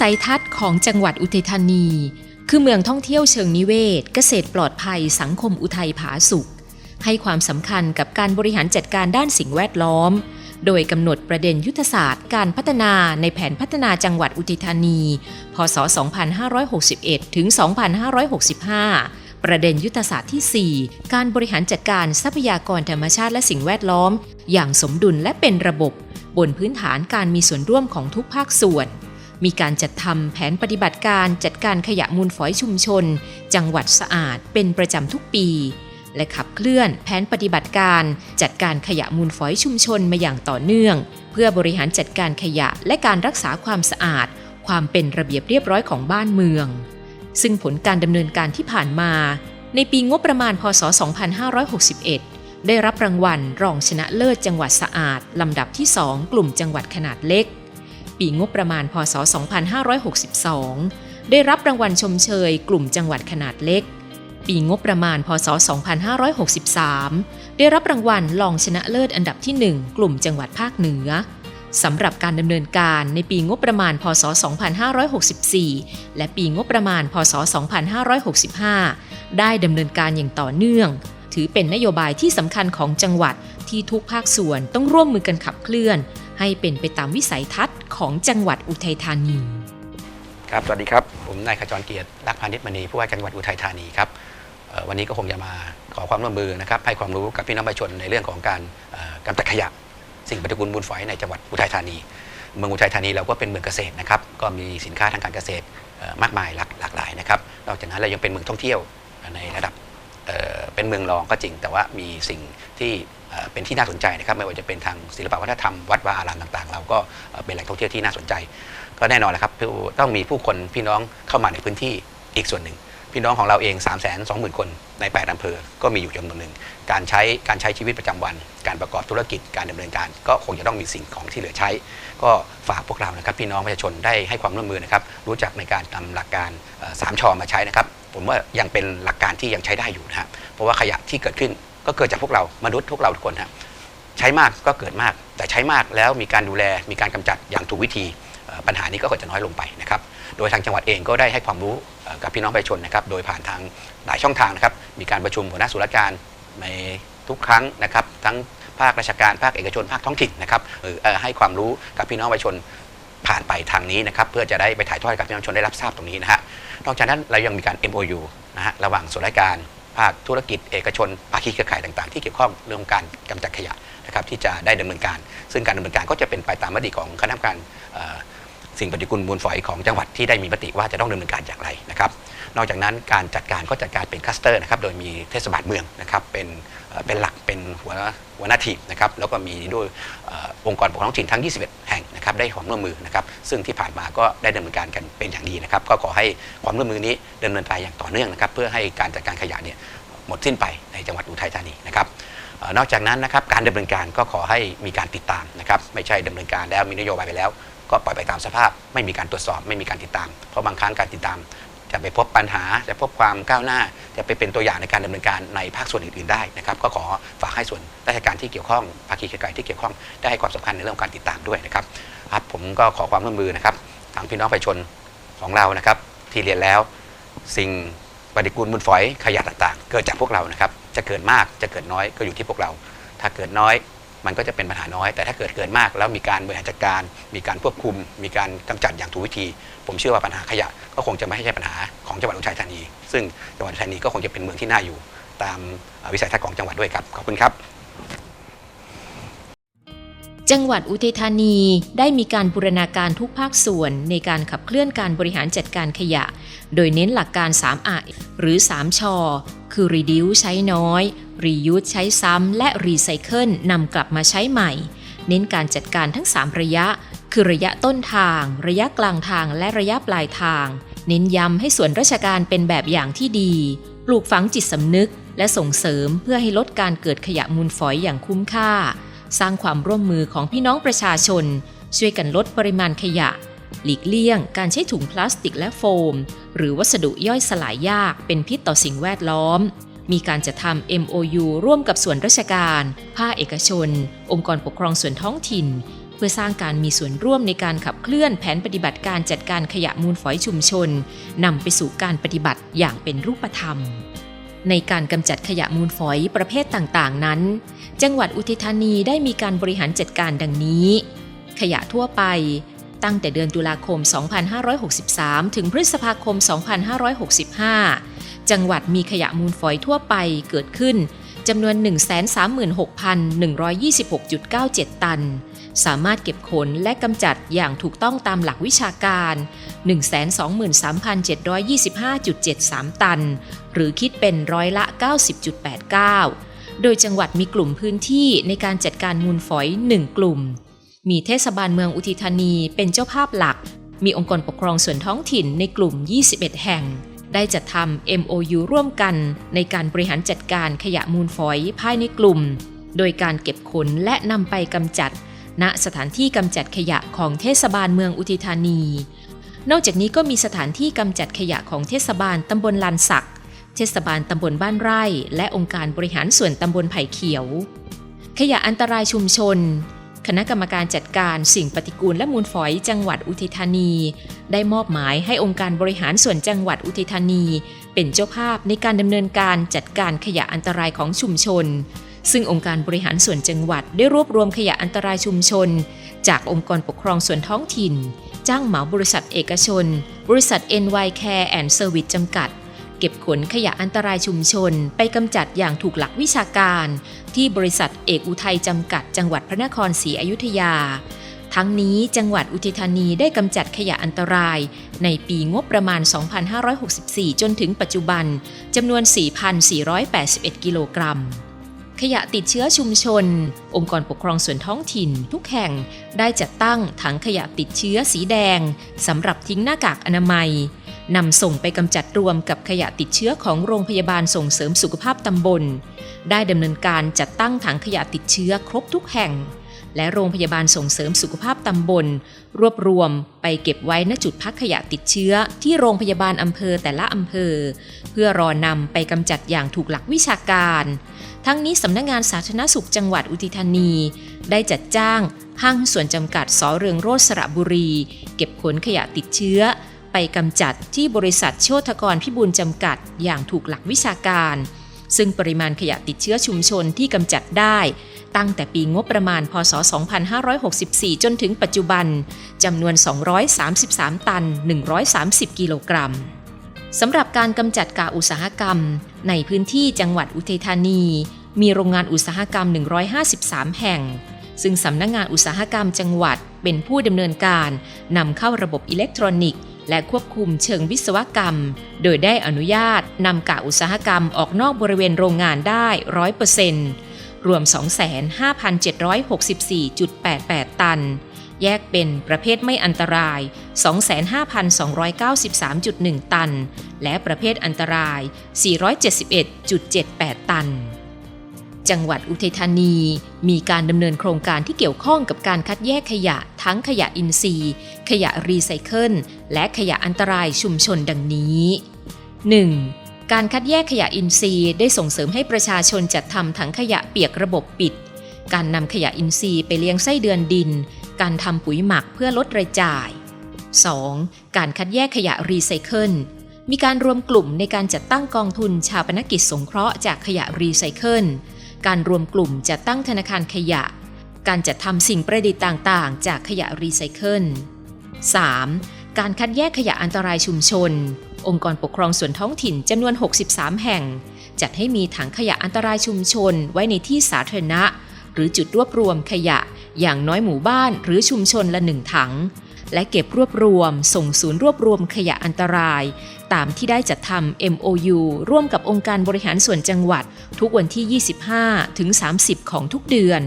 สัยทัศน์ของจังหวัดอุทัยธานี คือเมืองท่องเที่ยวเชิงนิเวศ เกษตรปลอดภัยสังคมอุทัยผาสุข ให้ความสำคัญกับการบริหารจัดการด้านสิ่งแวดล้อม โดยกำหนดประเด็นยุทธศาสตร์ การพัฒนาในแผนพัฒนาจังหวัดอุทัยธานี พศ 2561 ถึง 2565ประเด็นยุทธศาสตร์ที่ 4 การบริหารจัดการทรัพยากรธรรมชาติและสิ่งแวดล้อม อย่างสมดุลและเป็นระบบบนพื้นฐานการมีส่วนร่วมของทุกภาคส่วน มีการจัดทำแผนปฏิบัติการจัดการขยะมูลฝอยชุมชน จังหวัดสะอาดเป็นประจำทุกปี และขับเคลื่อนแผนปฏิบัติการ จัดการขยะมูลฝอยชุมชนมาอย่างต่อเนื่อง เพื่อบริหารจัดการขยะและการรักษาความสะอาด ความเป็นระเบียบเรียบร้อยของบ้านเมือง ซึ่งผลการดำเนินการที่ผ่านมา ในปีงบประมาณพศ 2561ได้รับรางวัลรองชนะเลิศจังหวัดสะอาด ลำดับที่ 2 กลุ่มจังหวัดขนาดเล็ก ปีงบประมาณพศ 2562 ได้รับรางวัลชมเชยกลุ่มจังหวัดขนาดเล็ก ปีงบประมาณพศ 2563 ได้รับรางวัลรองชนะเลิศอันดับที่ 1 กลุ่มจังหวัดภาคเหนือสำหรับการดำเนินการในปีงบประมาณ พศ 2564 และปีงบประมาณ พศ 2565 ได้ดำเนินการอย่างต่อเนื่อง ถือเป็นนโยบายที่สำคัญของจังหวัด ที่ทุกภาคส่วนต้องร่วมมือกันขับเคลื่อน ให้เป็นไปตามวิสัยทัศน์ของจังหวัดอุทัยธานี ครับ สวัสดีครับ ผมนายขจรเกียรติรักพานิชมณีผู้ว่าการจังหวัดอุทัยธานีครับวันนี้ก็คงจะมาขอความร่วมมือนะครับให้ความรู้กับพี่น้องประชาชนในเรื่องของการกำจัดขยะ สิ่งปฏิกูลมูลฝอยในจังหวัดอุทัยธานี เมืองอุทัยธานีเราก็เป็นเมืองเกษตรนะครับก็มีสินค้าทางการเกษตรมากมายหลากหลากหลายนะครับนอกจากนั้นเรายังเป็นเมืองท่องเที่ยวในระดับ เป็นเมืองรองก็จริง แต่ว่ามีสิ่งที่เป็นที่น่าสนใจนะครับไม่ว่าจะเป็นทางศิลปวัฒนธรรมวัดวาอารามต่างๆ เราก็เป็นแหล่งท่องเที่ยวที่น่าสนใจ ก็แน่นอนแหละครับต้องมีผู้คนพี่น้องเข้ามาในพื้นที่อีกส่วนหนึ่ง พี่น้องของเราเอง 3 2 0 0 0 0 คนใน8อำเภอ ก็มีอยู่จำนวนหนึ่ง การใช้การใช้ชีวิตประจำวัน การประกอบธุรกิจการดำเนินการ ก็คงจะต้องมีสิ่งของที่เหลือใช้ ก็ฝากพวกเรานะครับพี่น้องประชาชนได้ให้ความร่วมมือนะครับรู้จักในการนำหลักการเอ่อสามชอมาใช้นะครับ ผมว่ายังเป็นหลักการที่ยังใช้ได้อยู่นะครับเพราะว่าขยะที่เกิดขึ้นก็เกิดจากพวกเรามนุษย์พวกเราทุกคนครับใช้มากก็เกิดมาก แต่ใช้มากแล้วมีการดูแลมีการกำจัดอย่างถูกวิธีปัญหานี้ก็จะน้อยลงไปนะครับ โดยทางจังหวัดเองก็ได้ให้ความรู้กับพี่น้องประชาชนนะครับ โดยผ่านทางหลายช่องทางนะครับ มีการประชุมหัวหน้าส่วนราชการในทุกครั้งนะครับ ทั้งภาคราชการภาคเอกชนภาคท้องถิ่นนะครับเอ่อเอ่อให้ความรู้กับพี่น้องประชาชน ผ่านไปทางนี้นะครับเพื่อจะได้ไปถ่ายทอดให้กับพี่น้องประชาชนได้รับทราบตรงนี้นะฮะนอกจากนั้นเรายังมีการ MOU นะฮะระหว่างส่วนราชการภาคธุรกิจเอกชนภาคีเครือข่ายต่างๆ ที่เกี่ยวข้องเรื่องการกำจัดขยะนะครับที่จะได้ดำเนินการ ซึ่งการดำเนินการก็จะเป็นไปตามมติของคณะกรรมการสิ่งปฏิกูลมูลฝอยของจังหวัดที่ได้มีมติว่าจะต้องดำเนินการอย่างไรนะครับ นอกจากนั้นการจัดการก็จัดการเป็นคลัสเตอร์นะครับ โดยมีเทศบาลเมืองนะครับเป็น เป็นหลักเป็นหัวหัวหน้าทีมนะครับแล้วก็มีด้วยออองค์กรปกครองท้องถิ่นทั้ง 21 แห่งนะครับได้ความร่วมมือนะครับซึ่งที่ผ่านมาก็ได้ดำเนินการกันเป็นอย่างดีนะครับก็ขอให้ความร่วมมือนี้ดำเนินไปอย่างต่อเนื่องนะครับเพื่อให้การจัดการขยะเนี่ยหมดสิ้นไปในจังหวัดอุทัยธานีนะครับออนอกจากนั้นนะครับการดำเนินการก็ขอให้มีการติดตามนะครับไม่ใช่ดำเนินการแล้วมีนโยบายไปแล้ว ก็ปล่อยไปตามสภาพ ไม่มีการตรวจสอบไม่มีการติดตาม เพราะบางครั้งการติดตาม จะไปพบปัญหา จะพบความก้าวหน้า จะไปเป็นตัวอย่างในการดำเนินการในภาคส่วนอื่นๆได้นะครับก็ขอฝากให้ส่วนราชการที่เกี่ยวข้องภาคีเครือข่ายที่เกี่ยวข้องได้ให้ความสำคัญในเรื่องของการติดตามด้วยนะครับครับผมก็ขอความร่วมมือนะครับทางพี่น้องประชาชนของเรานะครับ ที่เรียนแล้วสิ่งปฏิกูลมูลฝอยขยะต่างๆ เกิดจากพวกเรานะครับ จะเกิดมากจะเกิดน้อยก็อยู่ที่พวกเรา ถ้าเกิดน้อย มันก็จะเป็นปัญหาน้อย แต่ถ้าเกิดเกินมาก แล้วมีการบริหารจัดการ มีการควบคุม มีการกำจัดอย่างถูกวิธี ผมเชื่อว่าปัญหาขยะก็คงจะไม่ใช่ปัญหาของจังหวัดอุทัยธานี ซึ่งจังหวัดอุทัยธานีก็คงจะเป็นเมืองที่น่าอยู่ ตามวิสัยทัศน์ของจังหวัดด้วยครับขอบคุณครับ จังหวัดอุทัยธานีได้มีการบูรณาการทุกภาคส่วนในการขับเคลื่อนการบริหารจัดการขยะ โดยเน้นหลักการ 3R หรือ 3ชอคือ reduce ใช้น้อย reuse ใช้ซ้ำ และ recycle นำกลับมาใช้ใหม่ เน้นการจัดการทั้ง 3 ระยะ คือระยะต้นทาง ระยะกลางทางและระยะปลายทาง เน้นย้ำให้ส่วนราชการเป็นแบบอย่างที่ดี ปลูกฝังจิตสำนึก และส่งเสริมเพื่อให้ลดการเกิดขยะมูลฝอยอย่างคุ้มค่า สร้างความร่วมมือของพี่น้องประชาชน ช่วยกันลดปริมาณขยะ หลีกเลี่ยง การใช้ถุงพลาสติกและโฟม หรือวัสดุย่อยสลายยากเป็นพิษต่อสิ่งแวดล้อม มีการจะทำ MOU ร่วมกับส่วนราชการ ภาคเอกชน องค์กรปกครองส่วนท้องถิ่น เพื่อสร้างการมีส่วนร่วมในการขับเคลื่อนแผนปฏิบัติการจัดการขยะมูลฝอยชุมชนนำไปสู่การปฏิบัติอย่างเป็นรูปธรรมในการกำจัดขยะมูลฝอยประเภทต่างๆ นั้น จังหวัดอุทัยธานีได้มีการบริหารจัดการดังนี้ ขยะทั่วไป ตั้งแต่เดือนตุลาคม 2563 ถึงพฤษภาคม 2565 จังหวัดมีขยะมูลฝอยทั่วไปเกิดขึ้นจำนวน 136,126.97 ตัน สามารถเก็บขนและกำจัดอย่างถูกต้องตามหลักวิชาการ 123,725.73 ตัน หรือคิดเป็นร้อยละ 90.89 โดยจังหวัดมีกลุ่มพื้นที่ในการจัดการมูลฝอย 1 กลุ่ม มีเทศบาลเมืองอุทิธานีเป็นเจ้าภาพหลัก มีองค์กรปกครองส่วนท้องถิ่นในกลุ่ม 21 แห่ง ได้จัดทำ MOU ร่วมกันในการบริหารจัดการขยะมูลฝอยภายในกลุ่ม โดยการเก็บขนและนำไปกำจัด ณสถานที่กำจัดขยะของเทศบาลเมืองอุทิธานี นอกจากนี้ก็มีสถานที่กำจัดขยะของเทศบาลตำบลลานสัก เทศบาลตำบลบ้านไร่ และองค์การบริหารส่วนตำบลไผ่เขียว ขยะอันตรายชุมชน คณะกรรมการจัดการสิ่งปฏิกูลและมูลฝอยจังหวัดอุทัยธานี ได้มอบหมายให้องค์การบริหารส่วนจังหวัดอุทัยธานี เป็นเจ้าภาพในการดำเนินการจัดการขยะอันตรายของชุมชน ซึ่งองค์การบริหารส่วนจังหวัดได้รวบรวมขยะอันตรายชุมชน จากองค์กรปกครองส่วนท้องถิ่น จ้างเหมาบริษัทเอกชน บริษัท NY Care and Service จำกัด ก็บขนขยะอันตรายชุมชน ไปกำจัดอย่างถูกหลักวิชาการ ที่บริษัทเอกอุทัยจำกัด จังหวัดพระนครศรีอยุธยา ทั้งนี้จังหวัดอุทัยธานีได้กำจัดขยะอันตราย ในปีงบประมาณ 2564 จนถึงปัจจุบันจำนวน 4,481 กิโลกรัม ขยะติดเชื้อชุมชน องค์กรปกครองส่วนท้องถิ่น ทุกแห่งได้จัดตั้งถังขยะติดเชื้อสีแดงสำหรับทิ้งหน้ากากอนามัยนำส่งไปกำจัดรวมกับขยะติดเชื้อของโรงพยาบาลส่งเสริมสุขภาพตำบล ได้ดำเนินการจัดตั้งถังขยะติดเชื้อครบทุกแห่ง และโรงพยาบาลส่งเสริมสุขภาพตำบล รวบรวมไปเก็บไว้ณจุดพักขยะติดเชื้อ ที่โรงพยาบาลอำเภอแต่ละอำเภอ เพื่อรอนำไปกำจัดอย่างถูกหลักวิชาการ ทั้งนี้สำนักงงานสาธารณสุขจังหวัดอุทิธานี ได้จัดจ้างห้างส่วนจำกัดสอเรืองโรสระบุรี เก็บขนขยะติดเชื้อ ไปกำจัดที่บริษัทโชตกรพิบูลจำกัดอย่างถูกหลักวิชาการ ซึ่งปริมาณขยะติดเชื้อชุมชนที่กำจัดได้ ตั้งแต่ปีงบประมาณพศ 2564 จนถึงปัจจุบันจำนวน 233 ตัน 130 กิโลกรัมสำหรับการกำจัดกากอุตสาหกรรม ในพื้นที่จังหวัดอุทัยธานี มีโรงงานอุตสาหกรรม 153 แห่ง ซึ่งสำนักงงานอุตสาหกรรมจังหวัดเป็นผู้ดำเนินการนำเข้าระบบอิเล็กทรอนิกส์และควบคุมเชิงวิศวกรรม โดยได้อนุญาตนำกากอุตสาหกรรมออกนอกบริเวณโรงงานได้100%ร รวม 25,574.88 ตัน แยกเป็นประเภทไม่อันตราย 25,293.1 ตัน และประเภทอันตราย 471.78 ตัน จังหวัดอุทัยธานีมีการดำเนินโครงการที่เกี่ยวข้องกับการคัดแยกขยะทั้งขยะอินทรีย์ ขยะรีไซเคิล และขยะอันตรายชุมชนดังนี้ 1. การคัดแยกขยะอินทรีย์ได้ส่งเสริมให้ประชาชนจัดทำถังขยะเปียกระบบปิด การนำขยะอินทรีย์ไปเลี้ยงไส้เดือนดิน การทำปุ๋ยหมักเพื่อลดรายจ่าย 2. การคัดแยกขยะรีไซเคิล มีการรวมกลุ่มในการจัดตั้งกองทุนชาปนกิจสงเคราะห์จากขยะรีไซเคิล การรวมกลุ่มจัดตั้งธนาคารขยะ การจัดทำสิ่งประดิษฐ์ต่าง ๆ จากขยะรีไซเคิล 3. การคัดแยกขยะอันตรายชุมชน องค์กรปกครองส่วนท้องถิ่นจำนวน 63 แห่ง จัดให้มีถังขยะอันตรายชุมชนไว้ในที่สาธารณะ หรือจุดรวบรวมขยะ อย่างน้อยหมู่บ้านหรือชุมชนละหนึ่งถัง และเก็บรวบรวม ส่งศูนย์รวบรวมขยะอันตราย ตามที่ได้จัดทำ MOU ร่วมกับองค์การบริหารส่วนจังหวัด ทุกวันที่ 25 ถึง 30 ของทุกเดือน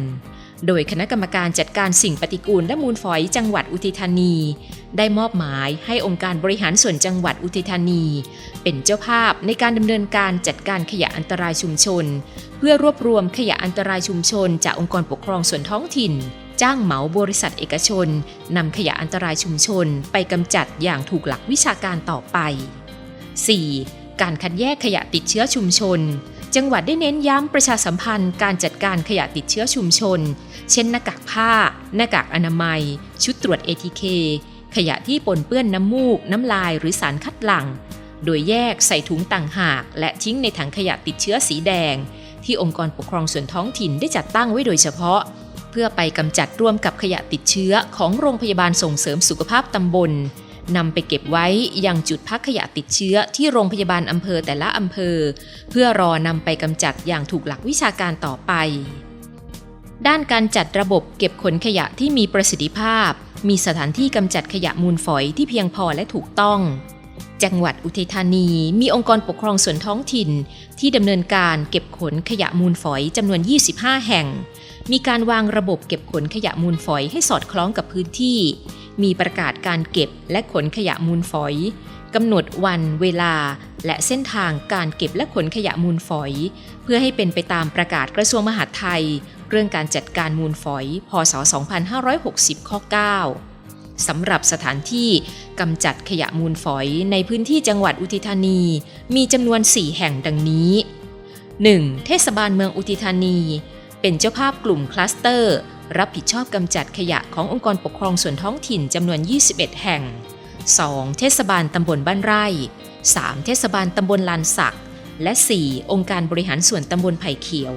โดยคณะกรรมการจัดการสิ่งปฏิกูลและมูลฝอยจังหวัดอุทิธานี ได้มอบหมายให้องค์การบริหารส่วนจังหวัดอุทิธานี เป็นเจ้าภาพในการดำเนินการจัดการขยะอันตรายชุมชน เพื่อรวบรวมขยะอันตรายชุมชน จากองค์กรปกครองส่วนท้องถิ่น จ้างเหมาบริษัทเอกชนนำขยะอันตรายชุมชน ไปกำจัดอย่างถูกหลักวิชาการต่อไป 4. การคัดแยกขยะติดเชื้อชุมชน จังหวัดได้เน้นย้ำประชาสัมพันธ์การจัดการขยะติดเชื้อชุมชน เช่นหน้ากากผ้า หน้ากากอนามัย ชุดตรวจ ATK ขยะที่ปนเปื้อนน้ำมูก น้ำลายหรือสารคัดหลั่ง โดยแยกใส่ถุงต่างหาก และทิ้งในถังขยะติดเชื้อสีแดง ที่องค์กรปกครองส่วนท้องถิ่นได้จัดตั้งไว้โดยเฉพาะ เพื่อไปกำจัดร่วมกับขยะติดเชื้อของโรงพยาบาลส่งเสริมสุขภาพตำบล นำไปเก็บไว้ยังจุดพักขยะติดเชื้อที่โรงพยาบาลอำเภอแต่ละอำเภอ เพื่อรอนำไปกำจัดอย่างถูกหลักวิชาการต่อไป ด้านการจัดระบบเก็บขนขยะที่มีประสิทธิภาพ มีสถานที่กำจัดขยะมูลฝอยที่เพียงพอและถูกต้องจังหวัดอุทัยธานีมีองค์กรปกครองส่วนท้องถิ่น ที่ดำเนินการเก็บขนขยะมูลฝอยจำนวน 25 แห่ง มีการวางระบบเก็บขนขยะมูลฝอยให้สอดคล้องกับพื้นที่ มีประกาศการเก็บและขนขยะมูลฝอยกำหนดวันเวลา และเส้นทางการเก็บและขนขยะมูลฝอย เพื่อให้เป็นไปตามประกาศกระทรวงมหาดไทย เรื่องการจัดการมูลฝอย พศ 2560 ข้อ 9 สำหรับสถานที่กำจัดขยะมูลฝอยในพื้นที่จังหวัดอุทิธานี มีจำนวน 4 แห่งดังนี้ 1. เทศบาลเมืองอุทิธานี เป็นเจ้าภาพกลุ่มคลัสเตอร์ รับผิดชอบกำจัดขยะขององค์กรปกครองส่วนท้องถิ่นจำนวน 21 แห่ง 2. เทศบาลตำบลบ้านไร่ 3. เทศบาลตำบลลานสัก และ 4. องค์การบริหารส่วนตำบลไผ่เขียว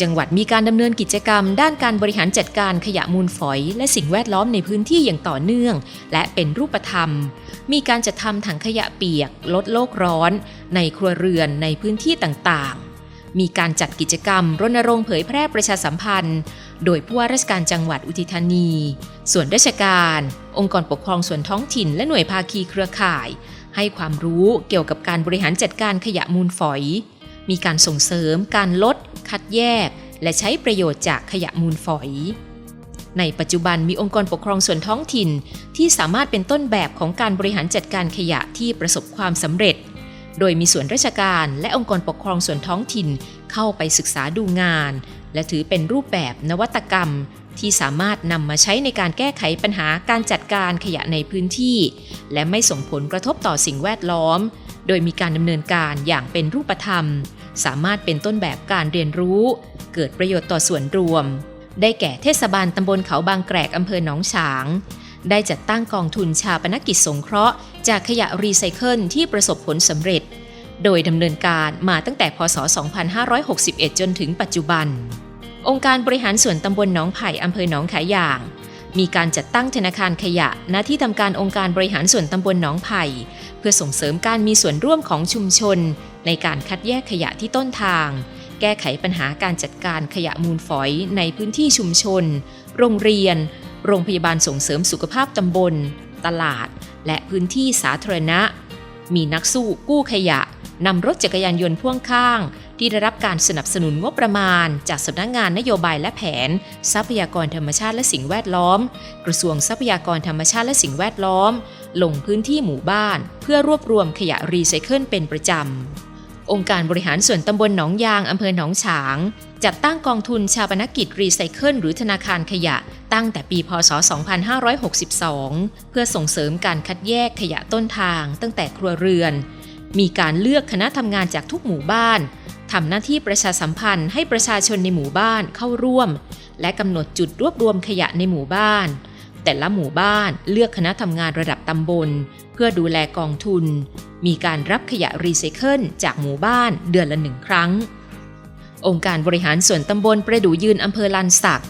จังหวัดมีการดำเนินกิจกรรม ด้านการบริหารจัดการขยะมูลฝอย และสิ่งแวดล้อมในพื้นที่อย่างต่อเนื่อง และเป็นรูปธรรม มีการจัดทำถังขยะเปียก ลดโลกร้อน ในครัวเรือนในพื้นที่ต่างๆ มีการจัดกิจกรรมรณรงค์เผยแพร่ประชาสัมพันธ์ โดยผู้ว่าราชการจังหวัดอุทิธานี ส่วนราชการ องค์กรปกครองส่วนท้องถิ่น และหน่วยภาคีเครือข่าย ให้ความรู้เกี่ยวกับการบริหารจัดการขยะมูลฝอย มีการส่งเสริม การลด คัดแยก และใช้ประโยชน์จากขยะมูลฝอย ในปัจจุบันมีองค์กรปกครองส่วนท้องถิ่น ที่สามารถเป็นต้นแบบของการบริหารจัดการขยะที่ประสบความสำเร็จ โดยมีส่วนราชการและองค์กรปกครองส่วนท้องถิ่นเข้าไปศึกษาดูงาน และถือเป็นรูปแบบนวัตกรรม ที่สามารถนำมาใช้ในการแก้ไขปัญหาการจัดการขยะในพื้นที่ และไม่ส่งผลกระทบต่อสิ่งแวดล้อม โดยมีการดำเนินการอย่างเป็นรูปธรรม สามารถเป็นต้นแบบการเรียนรู้ เกิดประโยชน์ต่อส่วนรวม ได้แก่เทศบาลตำบลเขาบางแกรกอำเภอหนองฉาง ได้จัดตั้งกองทุนชาปนกิจสงเคราะห์ จากขยะรีไซเคิลที่ประสบผลสำเร็จ โดยดำเนินการมาตั้งแต่พศ 2561 จนถึงปัจจุบัน องค์การบริหารส่วนตำบลหนองไผ่อำเภอหนองขายอย่าง มีการจัดตั้งธนาคารขยะณที่ทำการองค์การบริหารส่วนตำบลหนองไผ่เพื่อส่งเสริมการมีส่วนร่วมของชุมชน ในการคัดแยกขยะที่ต้นทางแก้ไขปัญหาการจัดการขยะมูลฝอยในพื้นที่ชุมชน โรงเรียน โรงพยาบาลส่งเสริมสุขภาพตำบล ตลาด และพื้นที่สาธารณะ มีนักสู้กู้ขยะนำรถจักรยานยนต์พ่วงข้าง ที่ได้รับการสนับสนุนงบประมาณ จากสำนักงงานนโยบายและแผน ทรัพยากรธรรมชาติและสิ่งแวดล้อม กระทรวงทรัพยากรธรรมชาติและสิ่งแวดล้อม ลงพื้นที่หมู่บ้าน เพื่อรวบรวมขยะรีไซเคิลเป็นประจำ องค์การบริหารส่วนตำบลหนองยางอำเภอหนองฉาง จัดตั้งกองทุนชาปนกิจรีไซเคิลหรือธนาคารขยะ ตั้งแต่ปีพศ 2562 เพื่อส่งเสริมการคัดแยกขยะต้นทางตั้งแต่ครัวเรือน มีการเลือกคณะทำงานจากทุกหมู่บ้านทำหน้าที่ประชาสัมพันธ์ให้ประชาชนในหมู่บ้านเข้าร่วม และกำหนดจุดรวบรวมขยะในหมู่บ้าน แต่ละหมู่บ้านเลือกคณะทำงานระดับตำบล พื่อดูแลกองทุน มีการรับขยะรีไซเคิลจากหมู่บ้านเดือนละหนึ่งครั้ง องค์การบริหารส่วนตำบลประดูยืนอำเภอลันสัก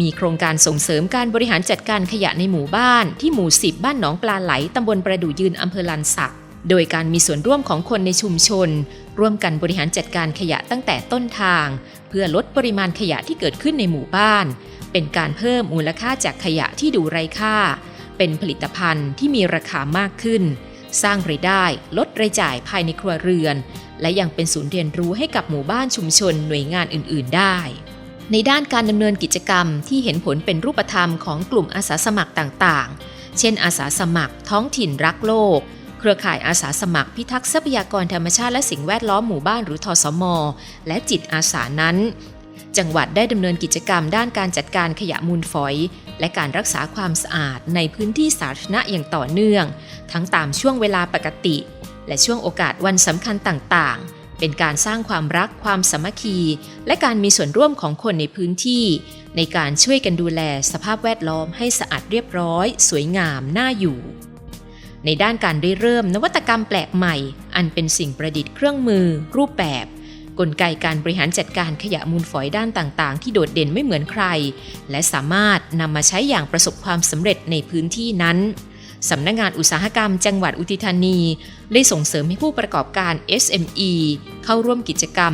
มีโครงการส่งเสริมการบริหารจัดการขยะในหมู่บ้าน ที่หมู่10บ้านหนองปลาไหลตำบลประดูยืนอำเภอลันสัก โดยการมีส่วนร่วมของคนในชุมชน ร่วมกันบริหารจัดการขยะตั้งแต่ต้นทาง เพื่อลดปริมาณขยะที่เกิดขึ้นในหมู่บ้าน เป็นการเพิ่มมูลค่าจากขยะที่ดูไร้ค่า เป็นผลิตภัณฑ์ที่มีราคามากขึ้น สร้างรายได้ลดรายจ่ายภายในครัวเรือน และยังเป็นศูนย์เรียนรู้ให้กับหมู่บ้านชุมชนหน่วยงานอื่น ๆ ได้ในด้านการดำเนินกิจกรรมที่เห็นผลเป็นรูปธรรมของกลุ่มอาสาสมัครต่างๆ เช่น อาสาสมัคร ท้องถิ่นรักโลก เครือข่ายอาสาสมัครพิทักษ์ทรัพยากรธรรมชาติและสิ่งแวดล้อมหมู่บ้านหรือทสม และจิตอาสานั้น จังหวัดได้ดำเนินกิจกรรมด้านการจัดการขยะมูลฝอย และการรักษาความสะอาดในพื้นที่สาธารณะอย่างต่อเนื่อง ทั้งตามช่วงเวลาปกติ และช่วงโอกาสวันสำคัญต่างๆ เป็นการสร้างความรักความสามัคคี และการมีส่วนร่วมของคนในพื้นที่ ในการช่วยกันดูแลสภาพแวดล้อมให้สะอาดเรียบร้อย สวยงามน่าอยู่ในด้านการได้เริ่มนวัตกรรมแปลกใหม่ อันเป็นสิ่งประดิษฐ์เครื่องมือ รูปแบบ กลไกการบริหารจัดการขยะมูลฝอยด้านต่างๆ ที่โดดเด่นไม่เหมือนใคร และสามารถนำมาใช้อย่างประสบความสำเร็จในพื้นที่นั้นสำนักงงานอุตสาหกรรมจังหวัดอุทิธานี ได้ส่งเสริมให้ผู้ประกอบการ SME เข้าร่วมกิจกรรม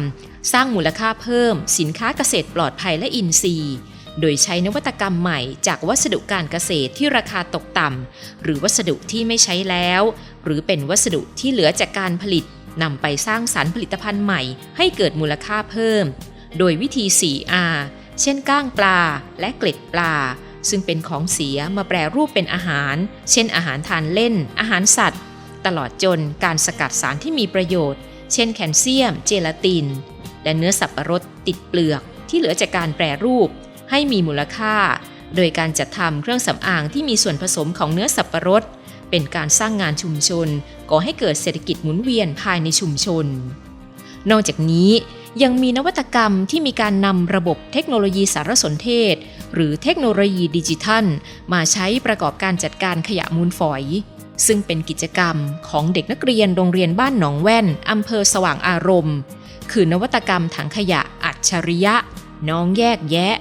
สร้างมูลค่าเพิ่ม สินค้าเกษตรปลอดภัยและอินทรีย์ โดยใช้นวัตกรรมใหม่จากวัสดุการเกษตรที่ราคาตกต่ำหรือวัสดุที่ไม่ใช้แล้ว หรือเป็นวัสดุที่เหลือจากการผลิต นำไปสร้างสรรค์ผลิตภัณฑ์ใหม่ให้เกิดมูลค่าเพิ่ม โดยวิธี 4R เช่นก้างปลาและเกล็ดปลา ซึ่งเป็นของเสียมาแปรรูปเป็นอาหาร เช่นอาหารทานเล่น อาหารสัตว์ ตลอดจนการสกัดสารที่มีประโยชน์ เช่นแคลเซียม เจลาติน และเนื้อสับปะรดติดเปลือกที่เหลือจากการแปรรูป ให้มีมูลค่า โดยการจัดทำเครื่องสำอางที่มีส่วนผสมของเนื้อสับปะรดเป็นการสร้างงานชุมชน ก่อให้เกิดเศรษฐกิจหมุนเวียนภายในชุมชน นอกจากนี้ยังมีนวัตกรรมที่มีการนำระบบเทคโนโลยีสารสนเทศ หรือเทคโนโลยีดิจิทัล มาใช้ประกอบการจัดการขยะมูลฝอย ซึ่งเป็นกิจกรรมของเด็กนักเรียนโรงเรียนบ้านหนองแว่นอำเภอสว่างอารมณ์ คือนวัตกรรมถังขยะอัจฉริยะ น้องแยกแยะ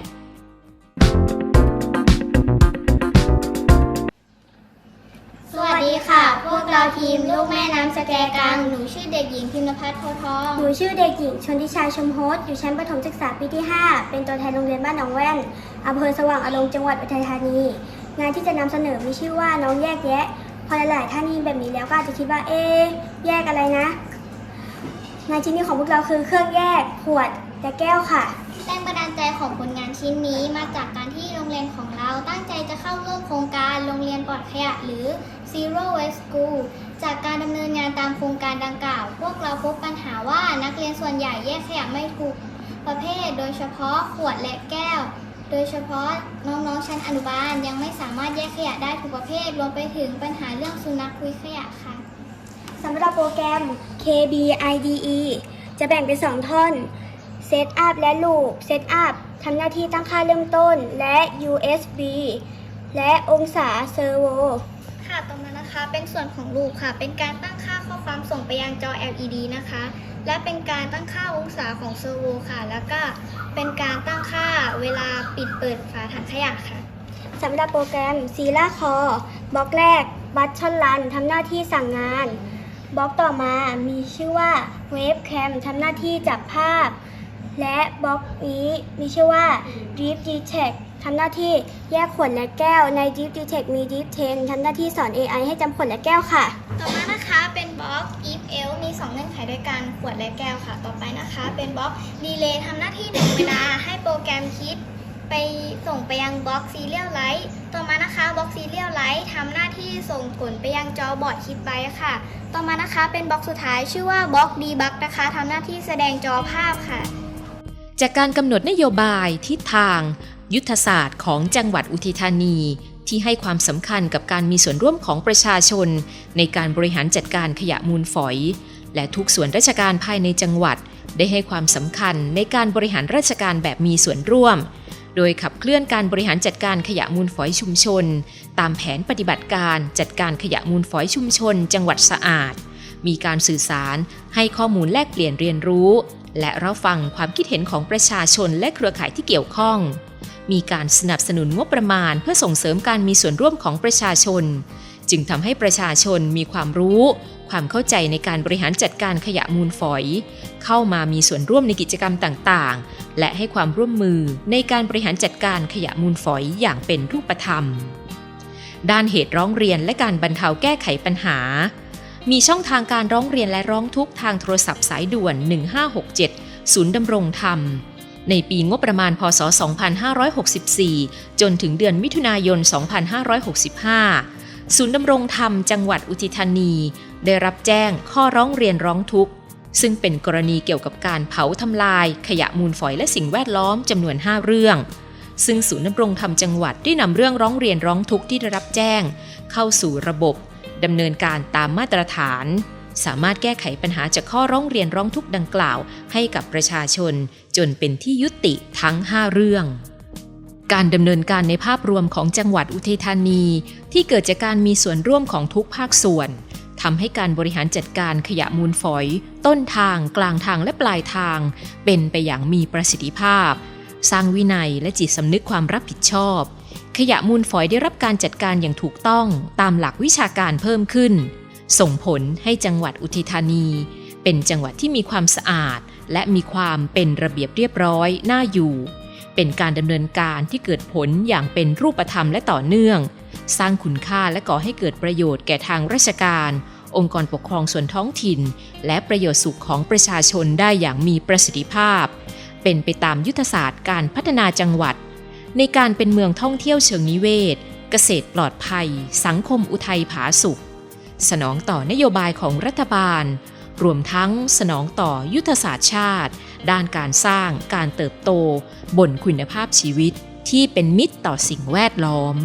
เราทีมลูกแม่น้ำสแกกัง หนูชื่อเด็กหญิงพิมพ์พัฒน์โพธิ์ทอง หนูชื่อเด็กหญิงชนทิชาชมโฮสอยู่ชั้นประถมศึกษาปีที่ 5 เป็นตัวแทนโรงเรียนบ้านหนองแว่นอำเภอสว่างอารมณ์จังหวัดอุทัยธานี งานที่จะนำเสนอมีชื่อว่าน้องแยกแยะ พอหลายๆท่านได้ยินแบบนี้แล้วก็อาจจะคิดว่าเอ๊ะแยกอะไรนะ งานชิ้นนี้ของพวกเราคือเครื่องแยกขวดและแก้วค่ะ แรงบันดาลใจของผลงานชิ้นนี้มาจากการที่โรงเรียนของเราตั้งใจจะเข้าร่วมโครงการโรงเรียนปลอดขยะหรือ Zero Waste School จากการดำเนินงานตามโครงการดังกล่าว พวกเราพบปัญหาว่านักเรียนส่วนใหญ่แยกขยะไม่ถูกประเภท โดยเฉพาะขวดและแก้ว โดยเฉพาะน้องๆชั้นอนุบาลยังไม่สามารถแยกขยะได้ถูกประเภท รวมไปถึงปัญหาเรื่องสุนัขคุยขยะค่ะสำหรับโปรแกรม KBIDE จะแบ่งเป็น 2 ท่อน Set Up และ Loop Set Up ทำหน้าที่ตั้งค่าเริ่มต้นและ USB และองศา Servo ค่ะตรงนั้ นะคะ เป็นส่วนของลูกค่ะ เป็นการตั้งค่าข้อความส่งไปยังจอ LED นะคะ และเป็นการตั้งค่าองศาของเซอร์โวค่ะ แล้วก็เป็นการตั้งค่าเวลาปิดเปิดฝาถังขยะค่ะสำหรับโปรแกรม c ีล่าคอบล็อกแรก บัตชอนลันทำหน้าที่สั่งงาน บล็อกต่อมามีชื่อว่าเวฟแคมทำหน้าที่จับภาพ และบล็อกนี้มีชื่อว่า Deep Detect ทำหน้าที่แยกขวดและแก้วใน Deep Detect มี Deep 10ทำหน้าที่สอน AI ให้จำขวดและแก้วค่ะ ต่อมานะคะเป็นบล็อก if else มี 2 เงื่อนไขด้วยกันขวดและแก้วค่ะ ต่อไปนะคะ เป็นบล็อก delay ทำหน้าที่หนึ่งเวลาให้โปรแกรมคิด ไปส่งไปยังบล็อก serial light ต่อมานะคะบล็อก serial light ทำหน้าที่ส่งผลไปยังจอบอร์ดคิดไปค่ะ ต่อมานะคะเป็นบล็อกสุดท้ายชื่อว่าบล็อก debug นะคะทำหน้าที่แสดงจอภาพค่ะ จากการกำหนดนโยบายทิศทาง ยุทธศาสตร์ของจังหวัดอุทิธานี ที่ให้ความสำคัญกับการมีส่วนร่วมของประชาชน ในการบริหารจัดการขยะมูลฝอย และทุกส่วนราชการภายในจังหวัด ได้ให้ความสำคัญในการบริหารราชการแบบมีส่วนร่วม โดยขับเคลื่อนการบริหารจัดการขยะมูลฝอยชุมชน ตามแผนปฏิบัติการจัดการขยะมูลฝอยชุมชน จังหวัดสะอาด มีการสื่อสารให้ข้อมูลแลกเปลี่ยนเรียนรู้ และรับฟังความคิดเห็นของประชาชนและเครือข่ายที่เกี่ยวข้อง มีการสนับสนุนงบประมาณเพื่อส่งเสริมการมีส่วนร่วมของประชาชน จึงทำให้ประชาชนมีความรู้ ความเข้าใจในการบริหารจัดการขยะมูลฝอย เข้ามามีส่วนร่วมในกิจกรรมต่างๆ และให้ความร่วมมือในการบริหารจัดการขยะมูลฝอยอย่างเป็นรูปธรรม ด้านเหตุร้องเรียนและการบรรเทาแก้ไขปัญหา มีช่องทางการร้องเรียนและร้องทุกข์ทางโทรศัพท์สายด่วน 1567 ศูนย์ดำรงธรรม ในปีงบประมาณพศ 2564 จนถึงเดือนมิถุนายน 2565 ศูนย์ดำรงธรรมจังหวัดอุทิธานี ได้รับแจ้งข้อร้องเรียนร้องทุกข์ ซึ่งเป็นกรณีเกี่ยวกับการเผาทำลาย ขยะมูลฝอยและสิ่งแวดล้อมจำนวน 5 เรื่อง ซึ่งศูนย์ดำรงธรรมจังหวัดได้นำเรื่องร้องเรียนร้องทุกข์ที่ได้รับแจ้ง เข้าสู่ระบบดำเนินการตามมาตรฐาน สามารถแก้ไขปัญหาจากข้อร้องเรียนร้องทุกข์ดังกล่าว ให้กับประชาชน จนเป็นที่ยุติทั้ง 5 เรื่อง การดำเนินการในภาพรวมของจังหวัดอุทัยธานี ที่เกิดจากการมีส่วนร่วมของทุกภาคส่วนทำให้การบริหารจัดการขยะมูลฝอย ต้นทาง กลางทางและปลายทาง เป็นไปอย่างมีประสิทธิภาพ สร้างวินัยและจิตสำนึกความรับผิดชอบ ขยะมูลฝอยได้รับการจัดการอย่างถูกต้องตามหลักวิชาการเพิ่มขึ้น ส่งผลให้จังหวัดอุทัยธานี เป็นจังหวัดที่มีความสะอาด และมีความเป็นระเบียบเรียบร้อยน่าอยู่ เป็นการดำเนินการที่เกิดผลอย่างเป็นรูปธรรมและต่อเนื่อง สร้างคุณค่าและก่อให้เกิดประโยชน์แก่ทางราชการ องค์กรปกครองส่วนท้องถิ่น และประโยชน์สุขของประชาชนได้อย่างมีประสิทธิภาพ เป็นไปตามยุทธศาสตร์การพัฒนาจังหวัด ในการเป็นเมืองท่องเที่ยวเชิงนิเวศ เกษตรปลอดภัย สังคมอุทัยผาสุข สนองต่อนโยบายของรัฐบาล รวมทั้งสนองต่อยุทธศาสตร์ชาติ ด้านการสร้างการเติบโต บนคุณภาพชีวิตที่เป็นมิตรต่อสิ่งแวดล้อม